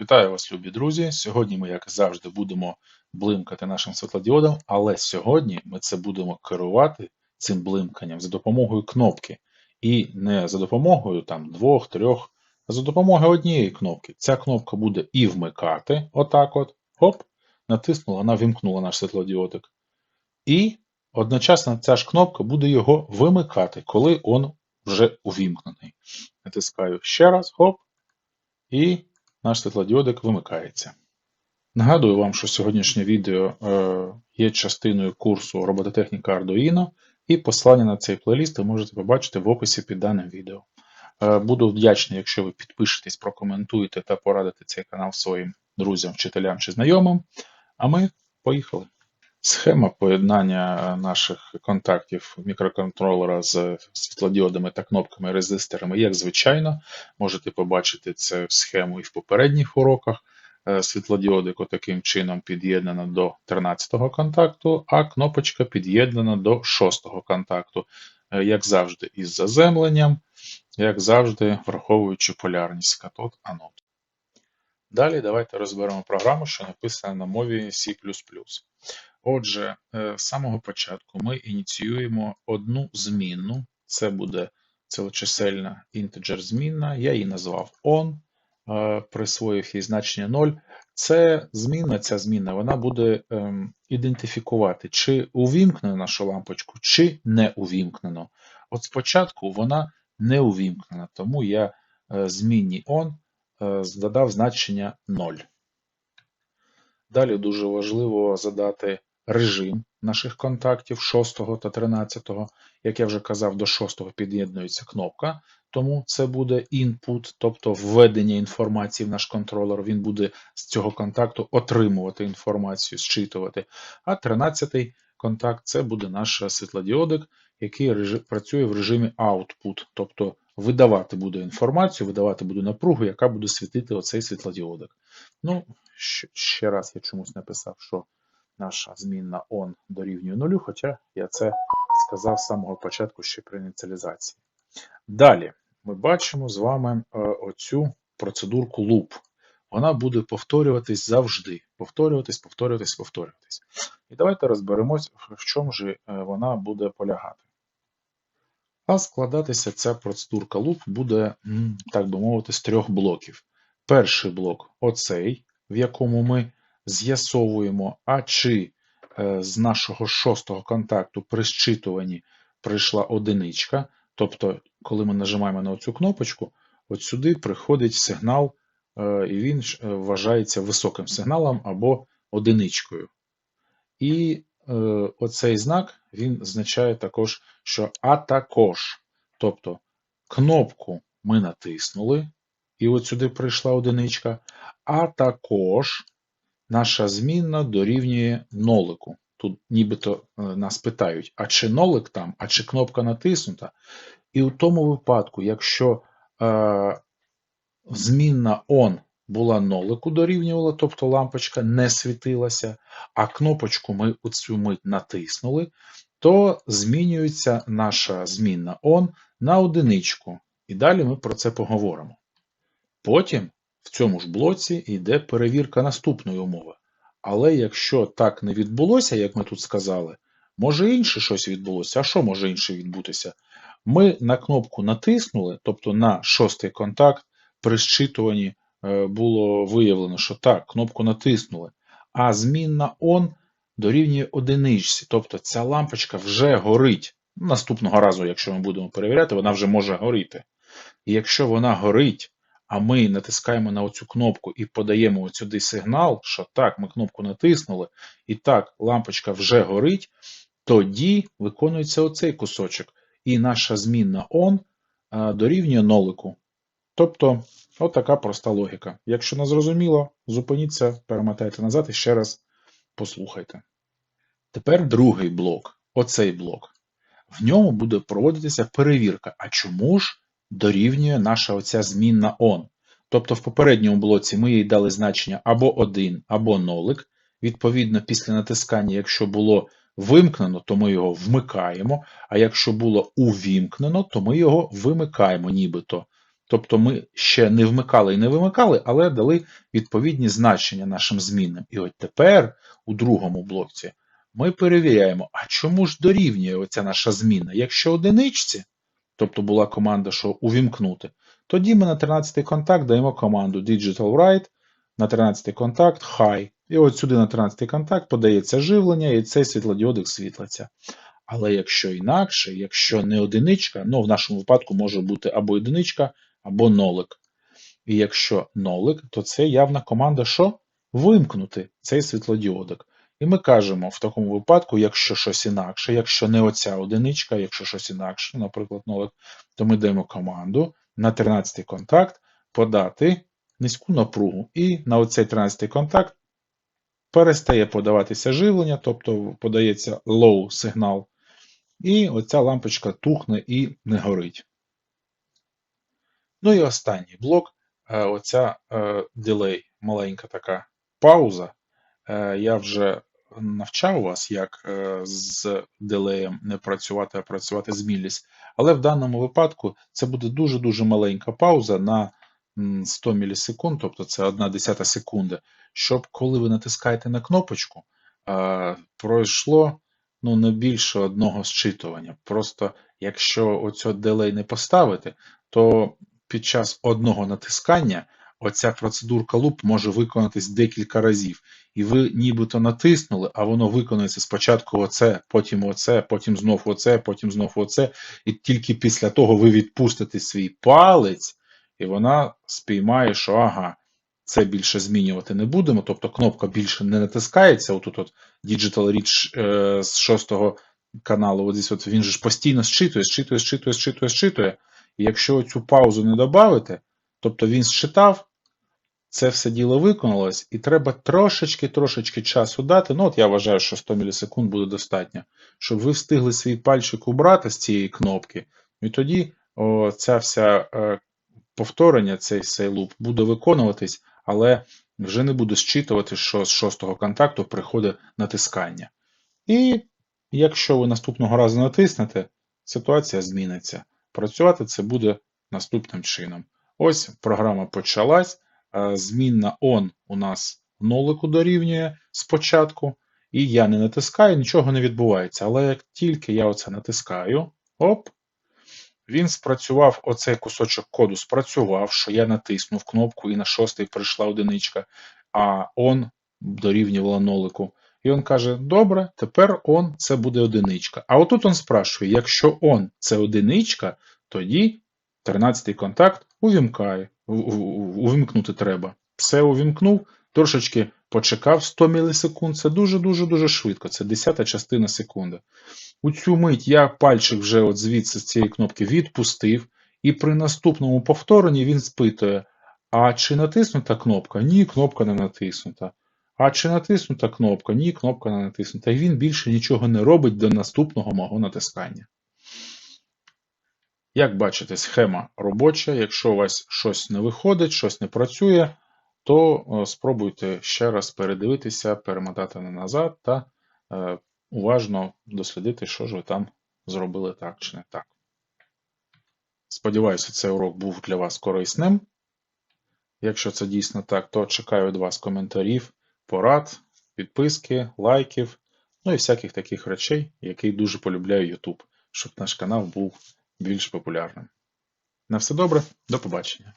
Вітаю вас, любі друзі! Сьогодні ми, як завжди, будемо блимкати нашим світлодіодом, але сьогодні ми це будемо керувати цим блимканням за допомогою кнопки. І не за допомогою там двох, трьох, а за допомогою однієї кнопки. Ця кнопка буде і вмикати, отак от, хоп, натиснула, вона вимкнула наш світлодіодик. І одночасно ця ж кнопка буде його вимикати, коли він вже увімкнений. Натискаю ще раз, хоп, і наш світлодіодик вимикається. Нагадую вам, що сьогоднішнє відео е, є частиною курсу робототехніка Arduino, і посилання на цей плейліст ви можете побачити в описі під даним відео. Е, Буду вдячний, якщо ви підпишетесь, прокоментуєте та порадите цей канал своїм друзям, вчителям чи знайомим. А ми поїхали. Схема поєднання наших контактів мікроконтролера з світлодіодами та кнопками резисторами, як звичайно, можете побачити це схему і в попередніх уроках. Е, Світлодіодик таким чином під'єднано до 13-го контакту, а кнопочка під'єднана до 6-го контакту, Е, як завжди, із заземленням, як завжди, враховуючи полярність катод анод. Далі давайте розберемо програму, що написана на мові C. Отже, е, з самого початку ми ініціюємо одну змінну, це буде цілочисельна інтеджер змінна, я її назвав on, е, присвоїв їй значення 0. Це змінна, ця змінна, вона буде ем, ідентифікувати, чи увімкнено нашу лампочку, чи не увімкнено. От спочатку вона не увімкнена, тому я е, змінній on додав значення 0. Далі дуже важливо задати режим наших контактів 6 та 13. Як я вже казав, до 6 під'єднується кнопка, тому це буде input, тобто введення інформації в наш контролер. Він буде з цього контакту отримувати інформацію, зчитувати. А 13 контакт це буде наш світлодіодик, який працює в режимі output, тобто видавати буде інформацію, видавати буде напругу, яка буде світити оцей світлодіодик. Ну, ще раз я чомусь написав, що наша змінна on дорівнює нулю, хоча я це сказав з самого початку ще при ініціалізації. Далі ми бачимо з вами е, оцю процедурку loop. Вона буде повторюватись завжди. Повторюватись, повторюватись, повторюватись. І давайте розберемось, в чому ж е, вона буде полягати. А складатися ця процедурка loop буде, так би мовити, з трьох блоків. Перший блок оцей, в якому ми з'ясовуємо, а чи е, з нашого шостого контакту при зчитуванні прийшла одиничка. Тобто, коли ми нажимаємо на цю кнопочку, от сюди приходить сигнал, е, і він е, вважається високим сигналом або одиничкою. І оцей знак він означає також, що а також. Тобто кнопку ми натиснули, і от сюди прийшла одиничка, а також наша змінна дорівнює нолику. Тут нібито е, нас питають, а чи нолик там, а чи кнопка натиснута. І у тому випадку, якщо е, змінна on була нолику дорівнювала, тобто лампочка не світилася, а кнопочку ми у цю мить натиснули, то змінюється наша змінна on на одиничку. І далі ми про це поговоримо. Потім в цьому ж блоці йде перевірка наступної умови. Але якщо так не відбулося, як ми тут сказали, може інше щось відбулося. А що може інше відбутися? Ми на кнопку натиснули, тобто на шостий контакт при зчитуванні е, було виявлено, що так, кнопку натиснули, а змінна ON дорівнює одиничці, тобто ця лампочка вже горить. Наступного разу, якщо ми будемо перевіряти, вона вже може горіти. І якщо вона горить, а ми натискаємо на оцю кнопку і подаємо от сюди сигнал, що так, ми кнопку натиснули, і так, лампочка вже горить, тоді виконується оцей кусочок. І наша змінна on дорівнює нолику. Тобто, от така проста логіка. Якщо не зрозуміло, зупиніться, перемотайте назад і ще раз послухайте. Тепер другий блок, оцей блок. В ньому буде проводитися перевірка. А чому ж дорівнює наша оця змінна on? Тобто в попередньому блоці ми їй дали значення або 1, або нолик. Відповідно, після натискання, якщо було вимкнено, то ми його вмикаємо, а якщо було увімкнено, то ми його вимикаємо нібито. Тобто ми ще не вмикали і не вимикали, але дали відповідні значення нашим змінним. І от тепер у другому блоці ми перевіряємо, а чому ж дорівнює оця наша зміна? Якщо одиничці, тобто була команда, що увімкнути, тоді ми на 13 контакт даємо команду digital write, на 13 контакт high. І от сюди на 13 контакт подається живлення, і цей світлодіодик світлиться. Але якщо інакше, якщо не одиничка, ну в нашому випадку може бути або одиничка, або нолик. І якщо нолик, то це явна команда, що вимкнути цей світлодіодик. І ми кажемо в такому випадку, якщо щось інакше, якщо не оця одиничка, якщо щось інакше, наприклад, нолик, то ми даємо команду на 13 контакт подати низьку напругу. І на оцей 13 контакт перестає подаватися живлення, тобто подається low сигнал, і оця лампочка тухне і не горить. Ну і останній блок, е, оця дилей, маленька така пауза. Е, Я вже навчав вас, як е, з дилеєм не працювати, а працювати з міліс. Але в даному випадку це буде дуже-дуже маленька пауза на 100 мілісекунд, тобто це 1 десята секунди, щоб коли ви натискаєте на кнопочку, пройшло ну, не більше одного зчитування. Просто якщо оцю дилей не поставити, то під час одного натискання оця процедурка луп може виконатись декілька разів. І ви нібито натиснули, а воно виконується спочатку оце, потім оце, потім знов оце, потім знов оце. І тільки після того ви відпустите свій палець, і вона спіймає, що ага, це більше змінювати не будемо. Тобто кнопка більше не натискається. Отут от Digital Reach е, з шостого каналу, от здесь от він же ж постійно зчитує, зчитує, зчитує, зчитує, зчитує. І якщо цю паузу не додати, тобто він зчитав, це все діло виконалось, і треба трошечки-трошечки часу дати. Ну, от я вважаю, що 100 мілісекунд буде достатньо, щоб ви встигли свій пальчик убрати з цієї кнопки, і тоді о, ця вся е, повторення, цей цей луп буде виконуватись, але вже не буде зчитувати, що з шостого контакту приходить натискання. І якщо ви наступного разу натиснете, ситуація зміниться. Працювати це буде наступним чином. Ось програма почалась. Е, Змінна on у нас нолику дорівнює спочатку, і я не натискаю, нічого не відбувається. Але як тільки я оце натискаю, оп, він спрацював, оцей кусочок коду спрацював, що я натиснув кнопку і на шостий прийшла одиничка, а on дорівнювала нолику. І він каже: Добре, тепер on це буде одиничка. А отут він спрашує: якщо on це одиничка, тоді 13-й контакт увімкає, увімкнути треба. Все увімкнув, трошечки почекав 100 мілісекунд. Це дуже-дуже дуже швидко. Це десята частина секунди. У цю мить я пальчик вже от звідси з цієї кнопки відпустив, і при наступному повторенні він спитує: а чи натиснута кнопка? Ні, кнопка не натиснута. А чи натиснута кнопка? Ні, кнопка не натиснута. І він більше нічого не робить до наступного мого натискання. Як бачите, схема робоча. Якщо у вас щось не виходить, щось не працює, то е, спробуйте ще раз передивитися, перемотати на назад та е, уважно дослідити, що ж ви там зробили так чи не так. Сподіваюся, цей урок був для вас корисним. Якщо це дійсно так, то чекаю від вас коментарів, порад, підписки, лайків, ну і всяких таких речей, які дуже полюбляє YouTube, щоб наш канал був більш популярним. На все добре, до побачення.